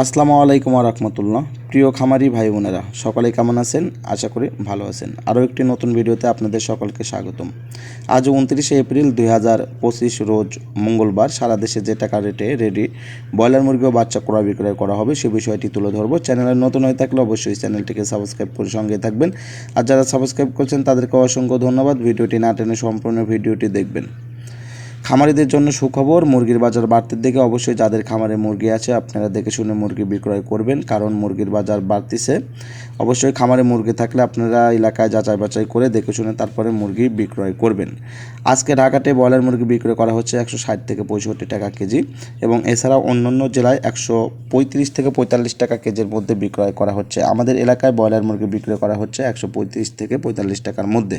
আসসালামু আলাইকুম রহমতুল্লাহ। প্রিয় খামারি ভাই বোনেরা, সকলে কেমন আছেন? আশা করি ভালো আছেন। আরও একটি নতুন ভিডিওতে আপনাদের সকলকে স্বাগতম। আজ উনত্রিশে এপ্রিল দুই হাজার পঁচিশ রোজ মঙ্গলবার। সারা দেশে যে টাকা রেটে রেডি ব্রয়লার মুরগি ও বাচ্চা ক্রয় বিক্রয় করা হবে, সে বিষয়টি তুলে ধরবো। চ্যানেলে নতুন হয়ে থাকলে অবশ্যই চ্যানেলটিকে সাবস্ক্রাইব করে সঙ্গে থাকবেন। আর যারা সাবস্ক্রাইব করছেন, তাদেরকে অসংখ্য ধন্যবাদ। ভিডিওটি না টেনে সম্পূর্ণ ভিডিওটি দেখবেন। খামারিদের জন্য সুখবর, মুরগির বাজার বাড়তির দিকে অবশ্যই যাদের খামারে মুরগি আছে, আপনারা দেখে শুনে মুরগি বিক্রয় করবেন, কারণ মুরগির বাজার বাড়তিছে। অবশ্যই খামারে মুরগি থাকলে আপনারা এলাকায় যাচাই বাছাই করে দেখে শুনে তারপরে মুরগি বিক্রয় করবেন। আজকে ঢাকাতে ব্রয়লার মুরগি বিক্রয় করা হচ্ছে একশো ষাট থেকে পঁয়ষট্টি টাকা কেজি এবং এছাড়াও অন্যান্য জেলায় একশো পঁয়ত্রিশ থেকে পঁয়তাল্লিশ টাকা কেজির মধ্যে বিক্রয় করা হচ্ছে। আমাদের এলাকায় ব্রয়লার মুরগি বিক্রয় করা হচ্ছে একশো পঁয়ত্রিশ থেকে পঁয়তাল্লিশ টাকার মধ্যে।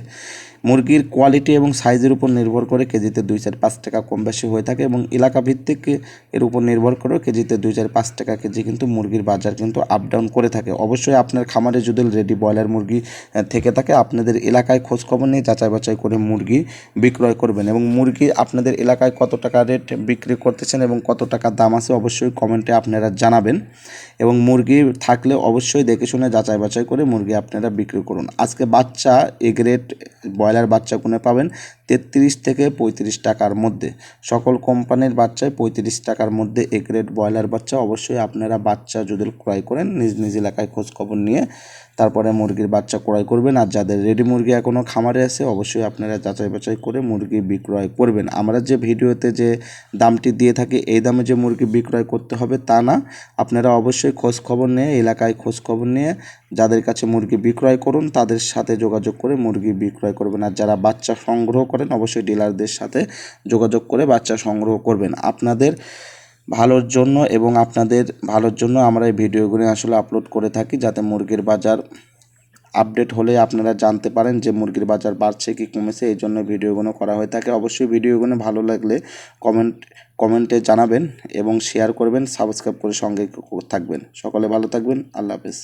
মুরগির কোয়ালিটি এবং সাইজের উপর নির্ভর করে কেজিতে দুই চার পাঁচ টাকা কম বেশি হয়ে থাকে এবং এলাকা ভিত্তিক এর উপর নির্ভর করেও কেজিতে দুই চার পাঁচ টাকা কেজি কিন্তু মুরগির বাজার কিন্তু আপ ডাউন করে থাকে। অবশ্যই আপনার খামারে যদি রেডি ব্রয়লার মুরগি থেকে থাকে, আপনাদের এলাকায় খোঁজখবর নিয়ে যাচাই বাছাই করে মুরগি বিক্রয় করবেন এবং মুরগি আপনাদের এলাকায় কত টাকা রেট বিক্রি করতেছেন এবং কত টাকা দাম আছে অবশ্যই কমেন্টে আপনারা জানাবেন। এবং মুরগি থাকলে অবশ্যই দেখে শুনে যাচাই বাছাই করে মুরগি আপনারা বিক্রি করুন। আজকে বাচ্চা এগ্রেড ব্রয়লার বাচ্চা কোনে পাবেন তেত্রিশ থেকে পঁয়ত্রিশ টাকার মধ্যে। সকল কোম্পানির বাচ্চায় পঁয়ত্রিশ টাকার মধ্যে এগ্রেড ব্রয়লার বাচ্চা অবশ্যই আপনারা বাচ্চা যদি ক্রয় করেন, নিজ নিজ এলাকায় খোঁজ খবর নিয়ে তারপরে মুরগির বাচ্চা ক্রয় করবেন। আর যাদের রেডি মুরগি এখনও খামারে আছে, অবশ্যই আপনারা যাচাই বাছাই করে মুরগি বিক্রয় করবেন। আমরা যে ভিডিওতে যে দামটি দিয়ে থাকি, এই দামে যে মুরগি বিক্রয় করতে হবে তা না। আপনারা অবশ্যই খোঁজ খবর নিয়ে, এলাকায় খোঁজ খবর নিয়ে যাদের কাছে মুরগি বিক্রয় করুন, তাদের সাথে যোগাযোগ করে মুরগি বিক্রয় করবেন। আর যারা বাচ্চা সংগ্রহ করেন, অবশ্যই ডিলারদের সাথে যোগাযোগ করে বাচ্চা সংগ্রহ করবেন। আপনাদের ভালোর জন্য এবং আপনাদের ভালোর জন্য আমরা এই ভিডিওগুলি আসলে আপলোড করে থাকি যাতে মুরগির বাজার আপডেট হলে আপনারা জানতে পারেন যে মুরগির বাজার বাড়ছে কি কমেছে, এই জন্য ভিডিওগুলো করা হয়ে থাকে। অবশ্যই ভিডিওগুলো ভালো লাগলে কমেন্ট কমেন্টে জানাবেন এবং শেয়ার করবেন সাবস্ক্রাইব করে সঙ্গে থাকবেন। সকলে ভালো থাকবেন, আল্লাহ হাফেজ।